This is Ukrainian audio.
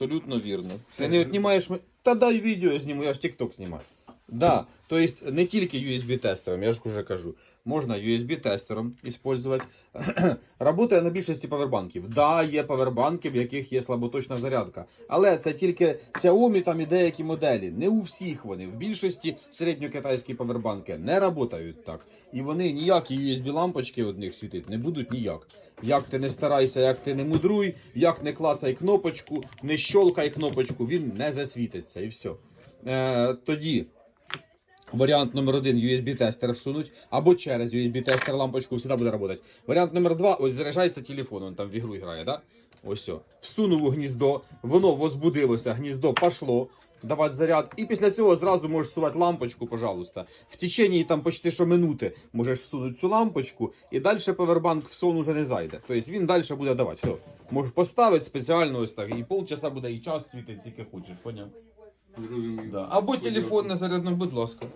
Абсолютно вірно. Ти не знімаєш. Та дай відео зніму, я ж TikTok знімаю. Да, то есть не тільки USB-тестером, я ж уже кажу. Можна USB-тестером использовать. Работає на більшості павербанків. Да, є павербанки, в яких є слаботочна зарядка. Але це тільки Xiaomi там і деякі моделі. Не у всіх вони. В більшості середньокитайські павербанки не працюють так. І вони ніякі USB-лампочки од них світить не будуть ніяк. Як ти не старайся, як ти не мудруй, як не клацай кнопочку, не щолкай кнопочку, він не засвітиться і все. Е, тоді Варіант номер один USB-тестер всунуть, або через USB-тестер лампочку завжди буде працювати. Варіант номер два, ось заряджається телефон, він там в ігру грає, да? Ось все. Всунув у гніздо, воно возбудилося, гніздо пішло давати заряд. І після цього зразу можеш всувати лампочку, пожалуйста. В течение там почти що минути можеш всунути цю лампочку, і далі повербанк в сон уже не зайде. Тобто він далі буде давати. Все. Можеш поставити спеціально ось так, і полчаса буде і час світить, скільки хочеш, поняв? Да. Або телефон не зарядно, будь ласка.